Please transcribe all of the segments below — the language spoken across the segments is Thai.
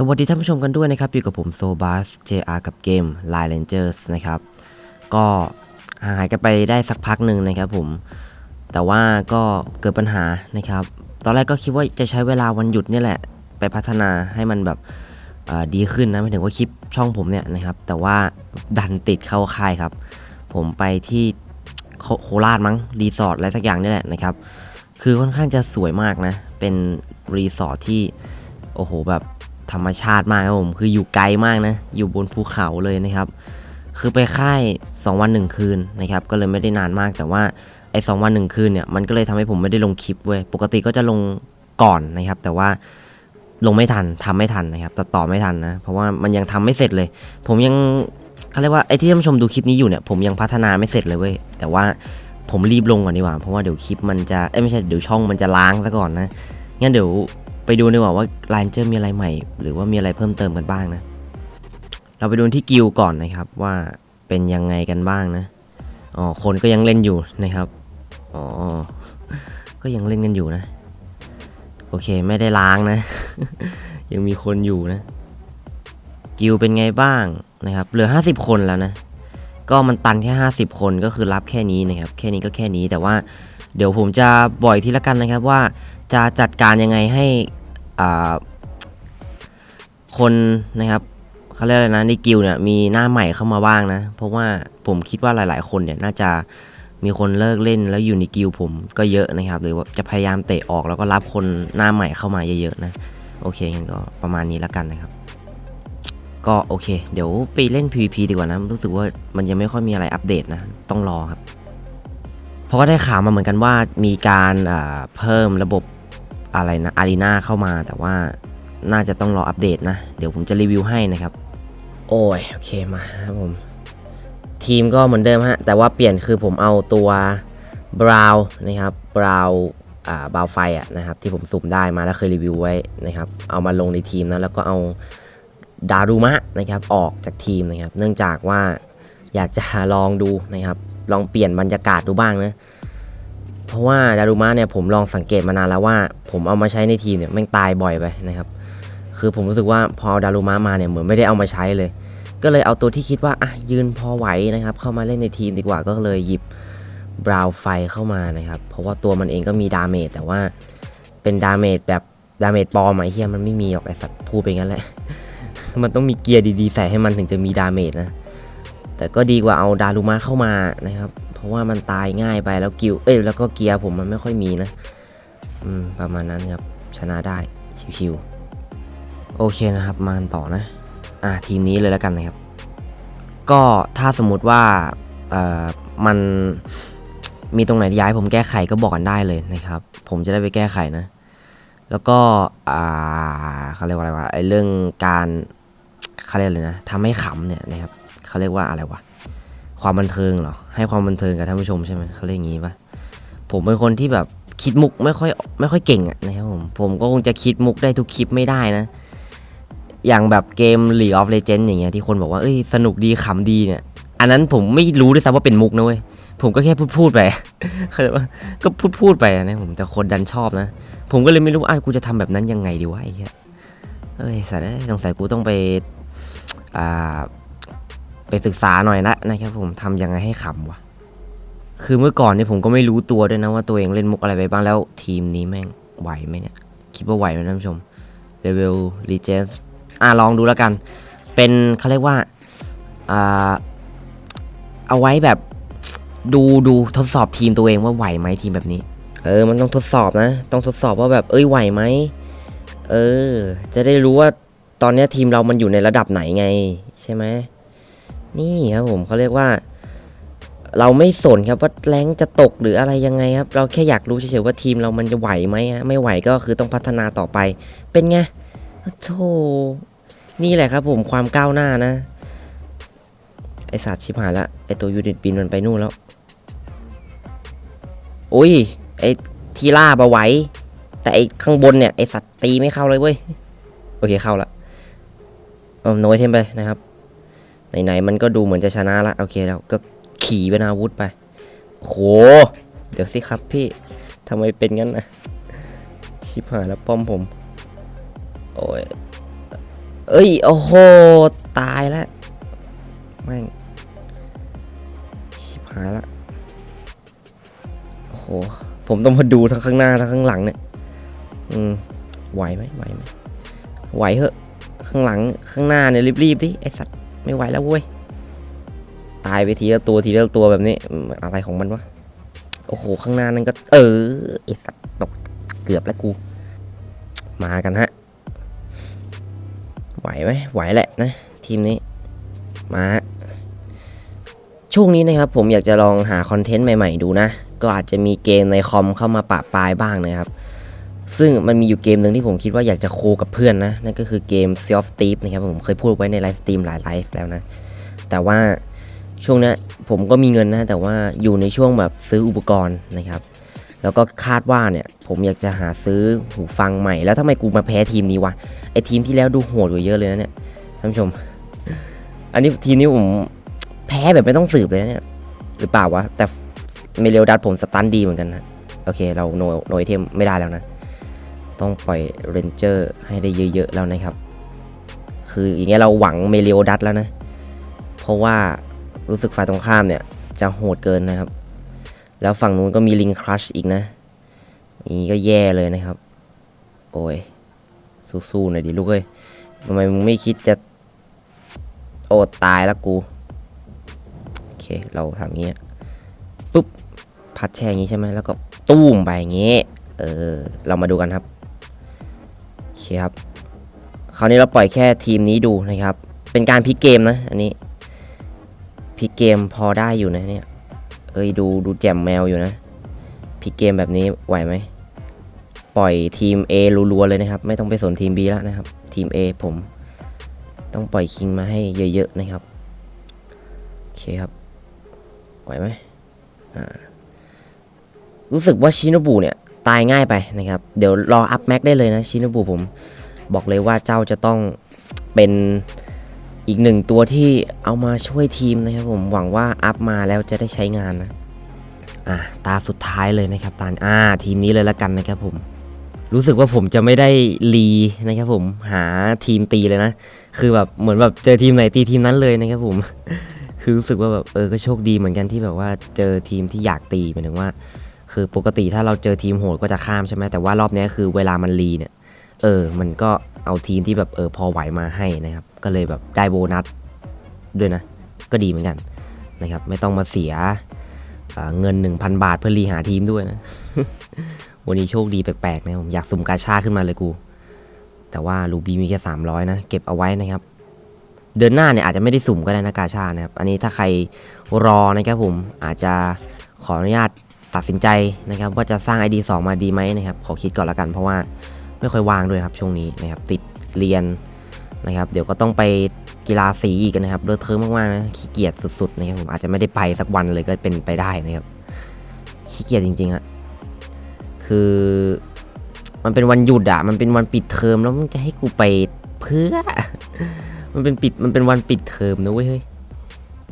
สวัสดีท่านผู้ชมกันด้วยนะครับ อยู่กับผมโซบัส JR กับเกม Line Rangers นะครับ ก็ห่างหายกันไปได้สักพักหนึ่งนะครับผม แต่ว่าก็เกิดปัญหานะครับ ตอนแรกก็คิดว่าจะใช้เวลาวันหยุดนี่แหละ ไปพัฒนาให้มันแบบดีขึ้นนะไม่ถึงว่าคลิปช่องผมเนี่ยนะครับ แต่ว่าดันติดเข้าค่ายครับ ผมไปที่โคโคราชมั้งรีสอร์ทอะไรสักอย่างนี่แหละนะครับ คือค่อนข้างจะสวยมากนะ เป็นรีสอร์ทที่โอ้โหแบบ ธรรมชาติมากครับผมคืออยู่ไกลมากนะ อยู่บนภูเขาเลยนะครับ คือไปค่าย 2 วัน 1 คืนนะครับ ก็เลยไม่ได้นานมากแต่ว่าไอ้สวัน 1 คืนเนี่ยมันก็เลยทำให้ผมไม่ได้ลงคลิปเว้ยปกติก็จะลงก่อนนะครับ แต่ว่าลงไม่ทันทำไม่ทันนะครับตัดต่อไม่ทันนะ เพราะว่ามันยังทำไม่เสร็จเลย ผมยังเขาเรียกว่าไอ้ที่ท่านผู้ชมดูคลิปนี้อยู่เนี่ยผมยังพัฒนาไม่เสร็จเลยเว้ยแต่ว่าผมรีบลงก่อนดีกว่าเพราะว่าเดี๋ยวคลิปมันจะเอ้ไม่ใช่เดี๋ยวช่องมันจะล้างซะก่อนนะงั้นเดี๋ยว ไปดูดีกว่าว่าไลน์เจอร์มีอะไรใหม่ หรือว่ามีอะไรเพิ่มเติมกันบ้างนะ เราไปดูที่กิลก่อนนะครับว่าเป็นยังไงกันบ้างนะ อ๋อ คนก็ยังเล่นอยู่นะครับ อ๋อ ก็ยังเล่นกันอยู่นะ โอเคไม่ได้ล้างนะ ยังมีคนอยู่นะ กิลเป็นไงบ้างนะครับ เหลือ 50 คนแล้วนะ ก็มันตันแค่ 50 คนก็คือรับแค่นี้นะครับ แค่นี้ก็แค่นี้แต่ว่าเดี๋ยวผมจะบ่อยทีละกันนะครับว่าจะจัดการยังไงให้ คนนะครับเขาเรียกอะไรนะในกิลเนี่ยมีหน้าใหม่เข้ามาบ้างนะ เพราะว่าผมคิดว่าหลาย ๆ คนเนี่ยน่าจะมีคนเลิกเล่นแล้วอยู่ในกิลผมก็เยอะนะครับหรือว่าจะพยายามเตะออกแล้วก็รับคนหน้าใหม่เข้ามาเยอะๆนะโอเคงั้นก็ประมาณนี้ละกันนะครับ ก็โอเค เดี๋ยวไปเล่น PVP ดีกว่านะรู้สึกว่ามันยังไม่ค่อยมีอะไรอัปเดตนะ ต้องรอครับ เพราะก็ได้ข่าวมาเหมือนกันว่ามีการเพิ่มระบบ อะไรนะอารีนาเข้ามาแต่ว่าน่าจะต้องรออัปเดตนะ เดี๋ยวผมจะรีวิวให้นะครับ โอ้ย โอเคมาครับผม ทีมก็เหมือนเดิมฮะ แต่ว่าเปลี่ยนคือผมเอาตัวบราวนะครับบราวอ่าบราวไฟอะนะครับ ที่ผมสุ่มได้มาแล้วเคยรีวิวไว้นะครับ เอามาลงในทีมนะ แล้วก็เอาดารุมะนะครับ ออกจากทีมนะครับ เนื่องจากว่าอยากจะลองดูนะครับ ลองเปลี่ยนบรรยากาศดูบ้างนะ เพราะว่าดารุมะเนี่ยผมลองสังเกตมานานแล้วว่า ผมเอามาใช้ในทีมเนี่ยแม่งตายบ่อยไปนะครับคือผมรู้สึกว่าพอดารุมะมาเนี่ยเหมือนไม่ได้เอามาใช้เลย ก็เลยเอาตัวที่คิดว่าอะยืนพอไหวนะครับ เข้ามาเล่นในทีมดีกว่าก็เลยหยิบบราวไฟเข้ามานะครับ เพราะว่าตัวมันเองก็มีดาเมจแต่ว่าเป็นดาเมจแบบดาเมจปลอมไอ้เฮียมันไม่มีหรอกไอสัตว์พูดไปงั้นแหละ มันต้องมีเกียร์ดีๆใส่ให้มันถึงจะมีดาเมจนะ แต่ก็ดีกว่าเอาดารุมะเข้ามานะครับ เพราะว่ามันตายง่ายไปแล้วกิวเอ้ยแล้วก็เกียร์ผมมันไม่ค่อยมีนะอืมประมาณนั้นครับชนะได้ชิวๆโอเคนะครับมาต่อนะ อ่าทีมนี้เลยแล้วกันนะครับ ก็ถ้าสมมุติว่าเอ่อมันมีตรงไหนที่ย้ายผมแก้ไขก็บอกกันได้เลยนะครับ ผมจะได้ไปแก้ไขนะ แล้วก็อ่าเขาเรียกว่าอะไรวะไอ้เรื่องการเขาเรียกอะไรนะทำให้ขำเนี่ยนะครับเขาเรียกว่าอะไรวะ ความบันเทิงเหรอ ให้ความบันเทิงกับท่านผู้ชมใช่ไหมเขาเรียกอย่างงี้ปะผมเป็นคนที่แบบคิดมุกไม่ค่อยไม่ค่อยเก่งอะนะครับผมผมก็คงจะคิดมุกได้ทุกคลิปไม่ได้นะ อย่างแบบเกม League of Legends อย่างเงี้ยที่คนบอกว่าเอ้ยสนุกดีขำดีเนี่ย อันนั้นผมไม่รู้ด้วยซ้ำว่าเป็นมุกนะเว้ยผมก็แค่พูดพูดๆไปเข้าใจปะก็พูดพูดๆไปนะผมแต่คนดันชอบนะ ผมก็เลยไม่รู้อะกูจะทำแบบนั้นยังไงดีวะไอ้เหี้ยเอ้ยสัตว์สงสัยกูต้องไปอ่า ไปศึกษาหน่อยละนะครับผมทำยังไงให้ขำวะคือเมื่อก่อนเนี่ยผมก็ไม่รู้ตัวด้วยนะว่าตัวเองเล่นมุกอะไรไปบ้างแล้วทีมนี้แม่งไหวไหมเนี่ย คิดว่าไหวไหมท่านผู้ชม Level Legends อะลองดูแล้วกัน เป็นเขาเรียกว่าอ่าเอาไว้แบบดูดูทดสอบทีมตัวเองว่าไหวไหมทีมแบบนี้ เออ มันต้องทดสอบนะ ต้องทดสอบว่าแบบเอ้ยไหวไหมเออ จะได้รู้ว่าตอนนี้ทีมเรามันอยู่ในระดับไหนไง ใช่ไหม นี่ครับผมเขาเรียกว่า เราไม่สนครับว่าแรงจะตกหรืออะไรยังไงครับ เราแค่อยากรู้เฉยๆว่าทีมเรามันจะไหวไหมฮะไม่ไหวก็คือต้องพัฒนาต่อไป เป็นไงโธ่นี่แหละครับผมความก้าวหน้านะ ไอสัตว์ชิบหายละไอตัวยูนิตบินมันไปนู่นแล้ว อุ้ยไอทีล่าบาไหว แต่ไอข้างบนเนี่ยไอสัตว์ตีไม่เข้าเลยเว้ย โอเคเข้าละเอาโน้ยเทมไปนะครับ ไหนๆมันก็ดูเหมือนจะชนะละโอเคแล้วก็ขี่เป็นอาวุธไปโหเดี๋ยวสิครับพี่ทำไมเป็นงั้นนะชิบหายแล้วป้อมผม โอ้ยเอ้ยโอ้โหตายแล้วแม่งชิบหายละโอ้โหผมต้องมาดูทั้งข้างหน้าทั้งข้างหลังเนี่ยอืมไหวไหมไหวไหมไหวเหอะข้างหลังข้างหน้าเนี่ยรีบๆดิไอสัตว์ ไม่ไหวแล้วเว้ย ตายไปทีละตัวทีละตัวแบบนี้ อะไรของมันวะ โอ้โห ข้างหน้านั่นก็ เออไอสัตว์ตกเกือบแล้วกู มากันฮะ ไหวไหมไหวแหละนะ ทีมนี้ มาฮะช่วงนี้นะครับผมอยากจะลองหาคอนเทนต์ใหม่ๆดูนะ ก็อาจจะมีเกมในคอมเข้ามาปะปลายบ้างนะครับ ซึ่งมันมีอยู่เกมหนึ่งที่ผมคิดว่าอยากจะโคกับเพื่อนนะ นั่นก็คือเกม Sea of Thieves นะครับผมเคยพูดไว้ในไลฟ์สตรีมหลายไลฟ์แล้วนะ แต่ว่าช่วงนี้ผมก็มีเงินนะ แต่ว่าอยู่ในช่วงแบบซื้ออุปกรณ์นะครับ แล้วก็คาดว่าเนี่ย ผมอยากจะหาซื้อหูฟังใหม่ แล้วทำไมกูมาแพ้ทีมนี้วะ ไอทีมที่แล้วดูโหดกว่าเยอะเลยนะเนี่ยท่านผู้ชม อันนี้ทีมนี้ผมแพ้แบบไม่ต้องสืบเลยนะเนี่ย หรือเปล่าวะ แต่เมเรลดัตผมสตันดีเหมือนกันนะ โอเค เราโนโนไอเทมไม่ได้แล้วนะ ต้องปล่อยเรนเจอร์ให้ได้เยอะๆแล้วนะครับ คืออย่างเงี้ยเราหวังเมเรียลดัตแล้วนะ เพราะว่ารู้สึกฝ่ายตรงข้ามเนี่ย จะโหดเกินนะครับ แล้วฝั่งนู้นก็มีลิงครัชอีกนะอย่างนี้ก็แย่เลยนะครับ โอ้ย สู้ๆหน่อยดิลูกเอ้ยทำไมมึงไม่คิดจะ โอ้ตายแล้วกู โอเค เราทำอย่างเงี้ยปุ๊บ พัดแช่อย่างงี้ใช่ไหมแล้วก็ตุ้มไปอย่างงี้ เออ เรามาดูกันครับ คครับ คราวนี้เราปล่อยแค่ทีมนี้ดูนะครับ เป็นการพลิกเกมนะ อันนี้พลิกเกมพอได้อยู่นะเนี่ย เอ้ยดูดูแจ่มแมวอยู่นะพลิกเกมแบบนี้ไหวไหม ปล่อยทีม A รัวๆเลยนะครับ ไม่ต้องไปสนทีม B แล้วนะครับ ทีม A ผมต้องปล่อยคิงมาให้เยอะๆนะครับ โอเคครับ ไหวไหม รู้สึกว่าชิโนบุเนี่ย ตายง่ายไปนะครับ เดี๋ยวรออัพแม็กได้เลยนะชิโนบุผม บอกเลยว่าเจ้าจะต้องเป็นอีกหนึ่งตัวที่เอามาช่วยทีมนะครับผมหวังว่าอัพมาแล้วจะได้ใช้งานนะอะตาสุดท้ายเลยนะครับตาอ่าทีมนี้เลยละกันนะครับผมรู้สึกว่าผมจะไม่ได้รีนะครับผมหาทีมตีเลยนะ คือแบบเหมือนแบบเจอทีมไหนตีทีมนั้นเลยนะครับผม คือรู้สึกว่าแบบเออก็โชคดีเหมือนกันที่แบบว่าเจอทีมที่อยากตีหมายถึงว่า คือปกติถ้าเราเจอทีมโหดก็จะข้ามใช่ไหมแต่ว่ารอบนี้คือเวลามันรีเนี่ย เออ มันก็เอาทีมที่แบบเออพอไหวมาให้นะครับ ก็เลยแบบได้โบนัสด้วยนะ ก็ดีเหมือนกันนะครับ ไม่ต้องมาเสียเงิน 1,000 บาทเพื่อรีหาทีมด้วยนะ วันนี้โชคดีแปลกๆนะผมอยากสุ่มกาชาขึ้นมาเลยกู แต่ว่าลูบีมีแค่ 300 นะ เก็บเอาไว้นะครับ เดือนหน้าเนี่ยอาจจะไม่ได้สุ่มก็ได้นะกาชานะครับ อันนี้ถ้าใครรอนะครับผมอาจจะขออนุญาต ตัดสินใจนะครับว่าจะสร้าง ID 2 มาดีไหมนะครับขอคิดก่อนละกัน เพราะว่าไม่ค่อยว่างด้วยครับช่วงนี้นะครับติดเรียนนะครับ เดี๋ยวก็ต้องไปกีฬาสีอีกนะครับเลอะเทอะมากๆนะขี้เกียจสุดๆนะครับผมอาจจะไม่ได้ไปสักวันเลยก็เป็นไปได้นะครับขี้เกียจจริงๆอะคือมันเป็นวันหยุดอะมันเป็นวันปิดเทอมแล้วมึงจะให้กูไปเพื่อ มันเป็นปิดมันเป็นวันปิดเทอมนะเว้ยเฮ้ย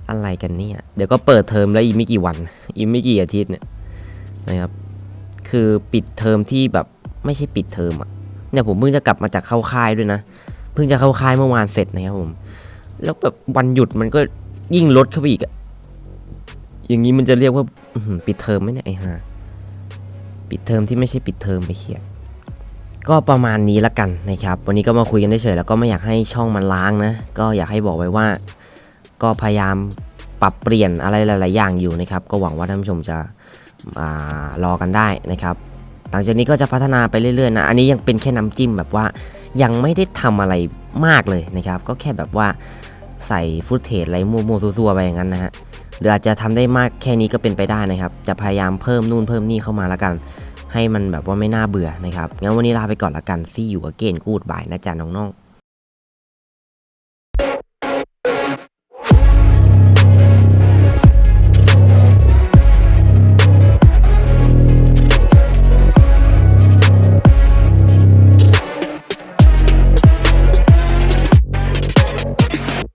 อะไรกันเนี่ย เดี๋ยวก็เปิดเทอมแล้วอีกไม่กี่วัน อีกไม่กี่อาทิตย์เนี่ย นะครับ คือปิดเทอมที่แบบไม่ใช่ปิดเทอมอะเนี่ยผมเพิ่งจะกลับมาจากเข้าค่ายด้วยนะ เพิ่งจะเข้าค่ายเมื่อวานเสร็จนะครับผม แล้วแบบวันหยุดมันก็ยิ่งลดเข้าไปอีกอะอย่างนี้มันจะเรียกว่าปิดเทอมไหมเนี่ยไอ้ห่าปิดเทอมที่ไม่ใช่ปิดเทอมไปเขียนก็ประมาณนี้ละกันนะครับ วันนี้ก็มาคุยกันได้เฉยแล้วก็ไม่อยากให้ช่องมันล้างนะ ก็อยากให้บอกไว้ว่า ก็พยายามปรับเปลี่ยนอะไรหลาย ๆ อย่างอยู่นะครับ ก็หวังว่าท่านผู้ชมจะ รอกันได้นะครับ หลังจากนี้ก็จะพัฒนาไปเรื่อยๆนะ อันนี้ยังเป็นแค่น้ำจิ้มแบบว่ายังไม่ได้ทำอะไรมากเลยนะครับ ก็แค่แบบว่าใส่ฟุตเทจอะไรมั่วๆซัวๆไปอย่างนั้นนะฮะหรืออาจจะทำได้มากแค่นี้ก็เป็นไปได้นะครับ จะพยายามเพิ่มนู่นเพิ่มนี่เข้ามาและกัน ให้มันแบบว่าไม่น่าเบื่อนะครับ งั้นวันนี้ลาไปก่อนละกันซี่อยู่กับเกนกูดบายนะจ๊ะน้องๆ